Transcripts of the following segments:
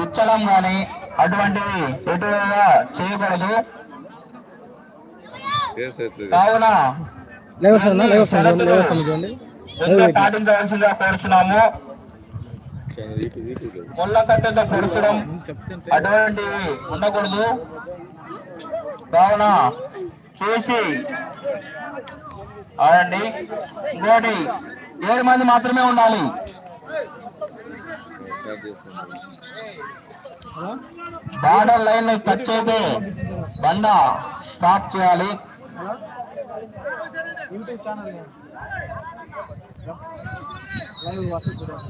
గుచ్చడం కానీ అటువంటివి ఎటుగా చేయకూడదు. కావున పాటించవలసిందిగా కోరుచున్నాము. ముళ్ళ కట్టెతో పొడచడం అటువంటివి ఉండకూడదు. కావున చూసి ఆడండి ఇంకోటి ఏడు మంది మాత్రమే ఉండాలి. బార్డర్ లైన్ టచ్ అయితే బండ స్టాప్ చేయాలి.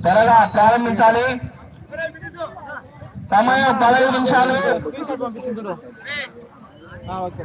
త్వరగా ప్రారంభించాలి. సమయం పదహైదు నిమిషాలు. ఓకే.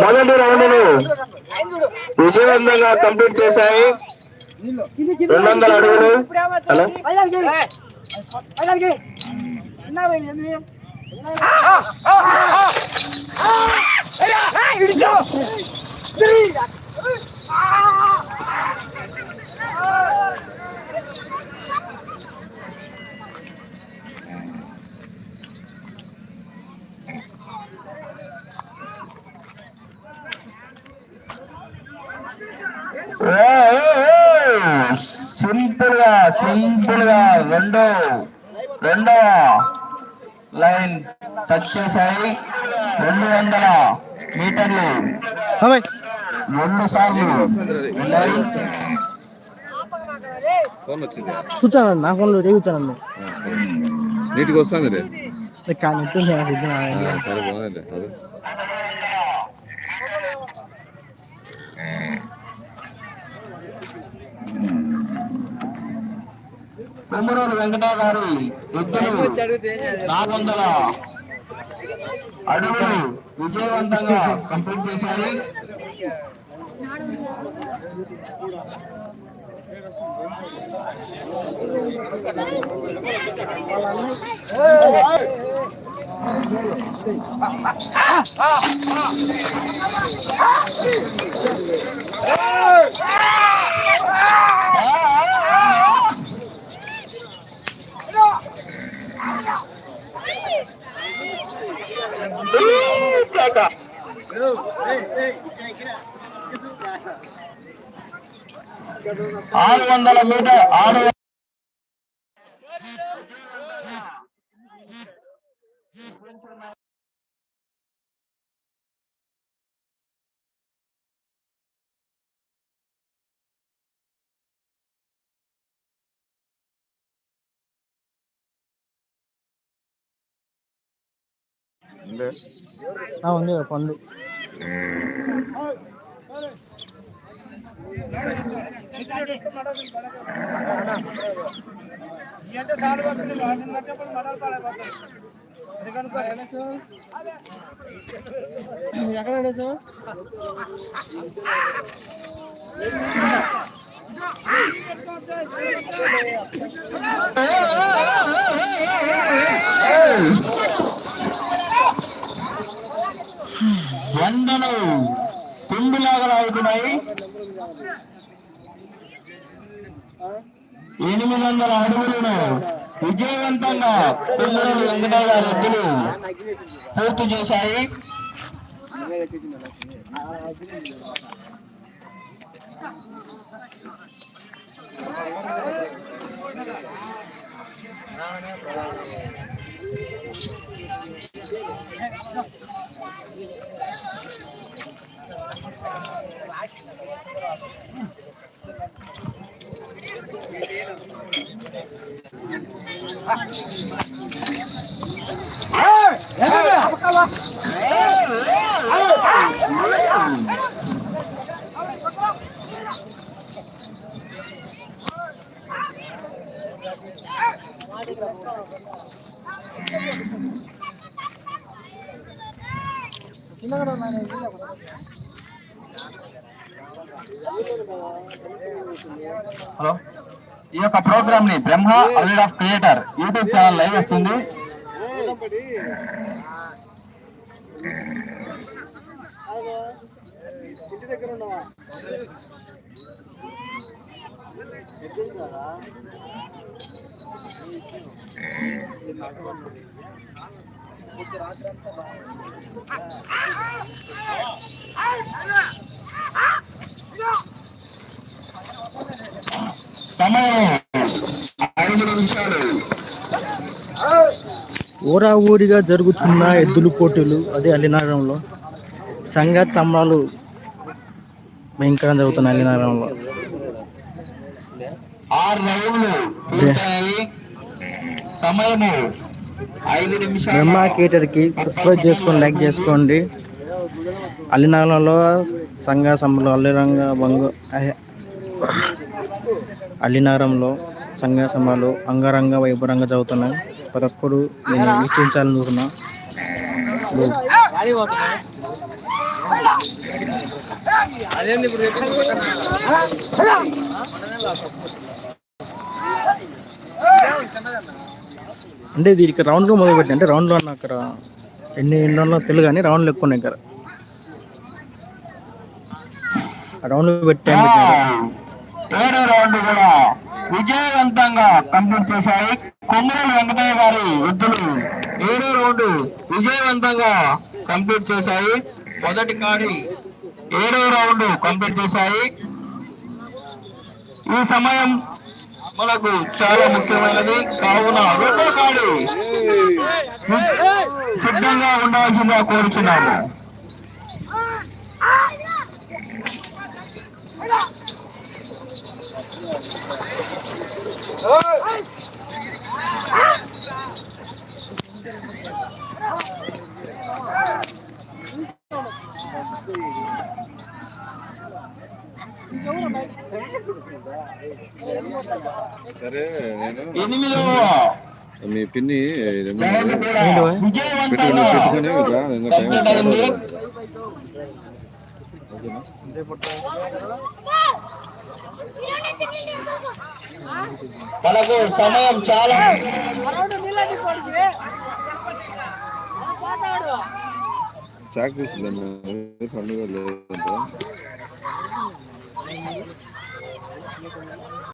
మొదటి రౌండ్ విజయవంతంగా కంప్లీట్ చేశాయి రెండు వందల అడుగులు హలో సింపుల్గా రెండో రెండవ లైన్ టచ్ చేశాయి. రెండు వందల మీటర్లు. రెండు సార్లు ఉన్నాయి. ఫోన్ వచ్చింది చూచానండి నా ఫోన్లో రేగుచానండి నీటికి వస్తుంది రే కానీ సరే కొమ్మరూరు వెంకటరావు గారి ఎద్దులు నాలుగు వందల అడుగులు విజయవంతంగా కంప్లీట్ చేశాయి. ఆరు వందల మీటర్ ఆరు ఉంది పండు. ఎక్కడ వెళ్ళేసావు వందలు తుండులాగా లాగుతున్నాయి. ఎనిమిది వందల అడుగులను విజయవంతంగా తుంగుల వెంకటయ్య రద్దులు పూర్తి చేశాయి. Ah. హలో ఈ యొక్క ప్రోగ్రామ్ని Brahma అల్లుడ్ of creator YouTube channel live వస్తుంది దగ్గర ఉన్నావా ఊరా ఊరిగా జరుగుతున్న ఎద్దుల పోటీలు అదే అల్లినారంలో సంగత్ సంబరాలు భయంకరంగా జరుగుతున్నాయి నిమిషాలు. బ్రహ్మ కేటర్కి సబ్స్క్రైబ్ చేసుకొని లైక్ చేసుకోండి. అల్లినారంలో సంఘ సంబరాలు అల్లిరంగ బంగు. అల్లినారంలో సంఘ సభలు అంగరంగ వైభవంగా జరుగుతున్నాయి. ప్రతి ఒక్కరు నేను వీక్షించాలని చూస్తున్నా అంటే దీనికి రౌండ్లో మొదలు పెట్టి అంటే రౌండ్లో అన్న అక్కడ ఎన్ని ఎన్ని తెలుగు కానీ రౌండ్లు ఎక్కువ ఉన్నాయి ఇక్కడ. రౌండ్లు పెట్టాను ఏడో రౌండ్ కూడా విజయవంతంగా కంప్లీట్ చేశాయి. కొమ్మరలు వెంకటయ్య గారి ఎద్దులు ఏడో రౌండ్ విజయవంతంగా కంప్లీట్ చేశాయి. మొదటి కాడి ఏడో రౌండ్ కంప్లీట్ చేశాయి. ఈ సమయం మనకు చాలా ముఖ్యమైనది. కావున రెండో కాడి సిద్ధంగా ఉండాల్సిందిగా కోరుచున్నాము. సరే నేను ఎనిమిదవ మీ పిన్ని పెట్టుకుని టైం మనకు సమయం చాలా. సాక్రిఫైస్ పండుగ లేదంట